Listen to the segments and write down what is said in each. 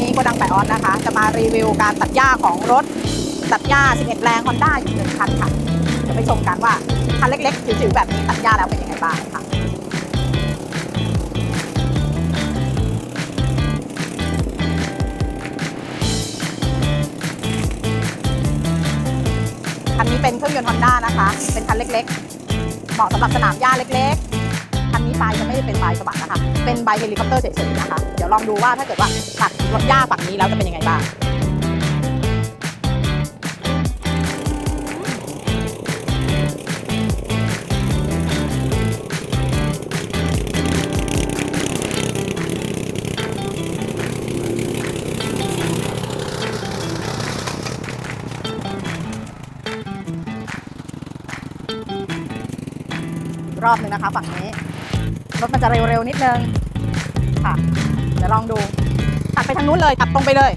วิวการตัดหญ้าของรถ ตัดหญ้า 11 แรงฮอนด้าอยู่หนึ่งคันค่ะเดี๋ยวไปชมกันว่า คันเล็กๆจิ๋วๆแบบนี้ตัดหญ้าแล้วเป็นยังไงบ้างค่ะคันนี้เป็นเครื่องยนต์ฮอนด้านะคะ เป็นคันเล็กๆ เหมาะสำหรับสนามหญ้าเล็กๆ คันนี้ปลายจะไม่ได้เป็นปลายสะบัดนะคะ เป็นใบเฮลิคอปเตอร์เฉยๆนะคะ เดี๋ยวลองดูว่าถ้าเกิดว่าตัดรถหญ้าฝั่งนี้แล้วจะเป็นยังไงบ้างรอบหนึ่งนะคะฝั่งนี้ รถมันจะเร็วๆนิดนึงค่ะ เดี๋ยวลองดูตัดไปทางนู้นเลยตัดตรงไปเลย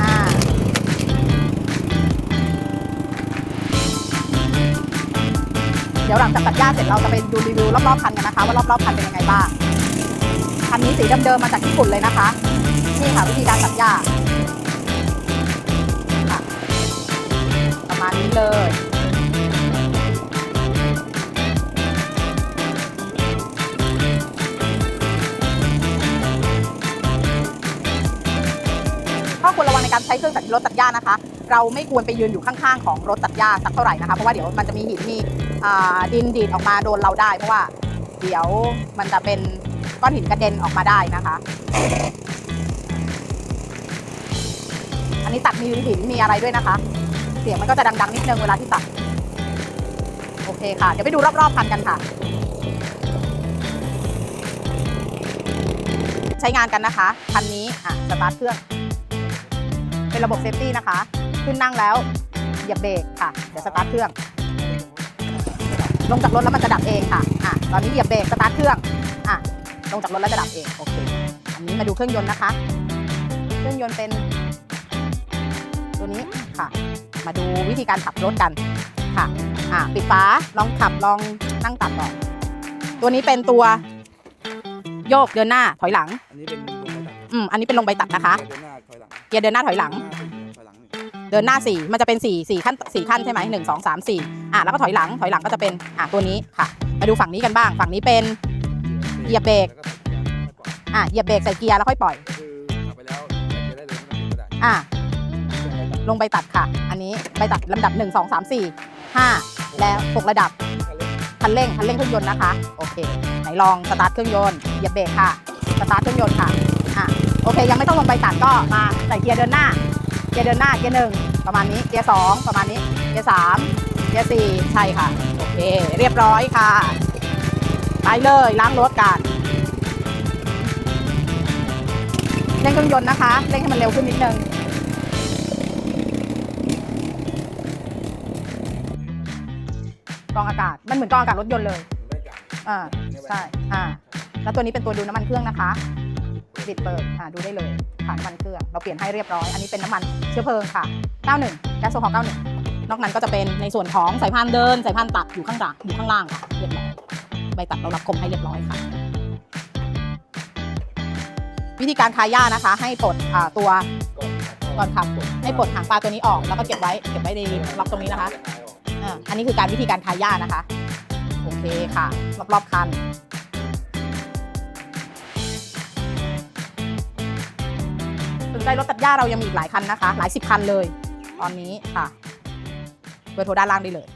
อ่าเดี๋ยวหลังจากตัดหญ้าเสร็จเราจะไปดูรีวิวรอบๆคันกันนะคะ ว่ารอบๆคันเป็นยังไงบ้างคันนี้สีเดิมๆมาจากญี่ปุ่นเลยนะคะ นี่ค่ะวิธีการตัดหญ้า การใช้เครื่องตัดรถตัดหญ้านะคะ เราไม่ควรไปยืนอยู่ข้างๆของรถตัดหญ้าสักเท่าไหร่นะคะเพราะว่าเดี๋ยวมันจะมีหินมีดินดีดออกมาโดนเราได้ เพราะว่าเดี๋ยวมันจะเป็นก้อนหินกระเด็นออกมาได้นะคะ อันนี้ตัดมีหินมีอะไรด้วยนะคะ เสียงมันก็จะดังๆนิดนึงเวลาที่ตัดโอเคค่ะ เดี๋ยวไปดูรอบๆคันกันค่ะ ใช้งานกันนะคะ คันนี้อะสตาร์ทเครื่อง เป็นระบบเซฟตี้นะคะ ขึ้นนั่งแล้วเหยียบเบรกค่ะ เดี๋ยวสตาร์ทเครื่อง ลงจากรถแล้วมันจะดับเองค่ะอะตอนนี้เหยียบเบรกสตาร์ทเครื่องอะลงจากรถแล้วจะดับเองโอเคอันนี้มาดูเครื่องยนต์นะคะ เครื่องยนต์เป็น ตัวนี้ค่ะ มาดูวิธีการขับรถกันค่ะอะปิดฝาลองขับลองนั่งตัดก่อนตัวนี้เป็นตัวโยกเดินหน้าถอยหลัง อันนี้เป็นลงไปตัดอืมอันนี้เป็นลงใบตัดนะคะ เดินหน้าถอยหลัง เกียร์เดินหน้าถอยหลัง ถอยหลังหนึ่งเดินหน้าสี่มันจะเป็นสี่สี่ขั้นสี่ขั้นใช่ไหมหนึ่งสองสามสี่อะแล้วก็ถอยหลังถอยหลังก็จะเป็นอะตัวนี้ค่ะ มาดูฝั่งนี้กันบ้าง ฝั่งนี้เป็น เหยียบเบรก แล้วก็ตัดเกียร์แล้วก็ปล่อยอะเหยียบเบรกใส่เกียร์แล้วค่อยปล่อยก็คือขับไปแล้วใส่เกียร์ได้เลยไม่ต้องกระดาษอะเครื่องไปตัดลงใบตัดค่ะ อันนี้ใบตัดลำดับ 1 2 3 4 5 แล้ว 6 ระดับคันเร่งคันเร่งคันเร่งเครื่องยนต์นะคะ โอเค ไหนลองสตาร์ทเครื่องยนต์เหยียบเบรกค่ะ สตาร์ทเครื่องยนต์ค่ะอะ โอเค ยังไม่ต้องลงใบตัดก็มาใส่เกียร์เดินหน้า เกียร์เดินหน้าเกียร์หนึ่งประมาณนี้เกียร์สองประมาณนี้เกียร์สามเกียร์สี่ใช่ค่ะ โอเค เรียบร้อยค่ะ ไปเลยล้างรถกันเร่งเครื่องยนต์นะคะเร่งให้มันเร็วขึ้นนิดนึงกรองอากาศมันเหมือนกรองอากาศรถยนต์เลยอ่าใช่อ่าแล้วตัวนี้เป็นตัวดูน้ำมันเครื่องนะคะ ปิดเปิดอ่าดูได้เลยค่ะน้ำมันเครื่อง เราเปลี่ยนให้เรียบร้อย อันนี้เป็นน้ำมันเชื้อเพลิงค่ะ 91แก๊สโซฮอล์91 นอกนั้นก็จะเป็นในส่วนของสายพานเดิน สายพานตัดอยู่ข้างหลังอยู่ข้างล่างค่ะเรียบร้อยใบตัดเรารับคมให้เรียบร้อยค่ะ วิธีการคายหญ้านะคะ ให้ปลดอ่าตัวก่อนขับให้ปลดหางปลาตัวนี้ออกแล้วก็เก็บไว้เก็บไว้ในล็อกตรงนี้นะคะอ่าอันนี้คือการวิธีการคายหญ้านะคะ โอเคค่ะ รอบๆคัน นใจรถตัดหญ้าเรายังมีอีกหลายคันนะคะ หลายสิบคันเลย ตอนนี้ค่ะ เบอร์โทรด้านล่างได้เลย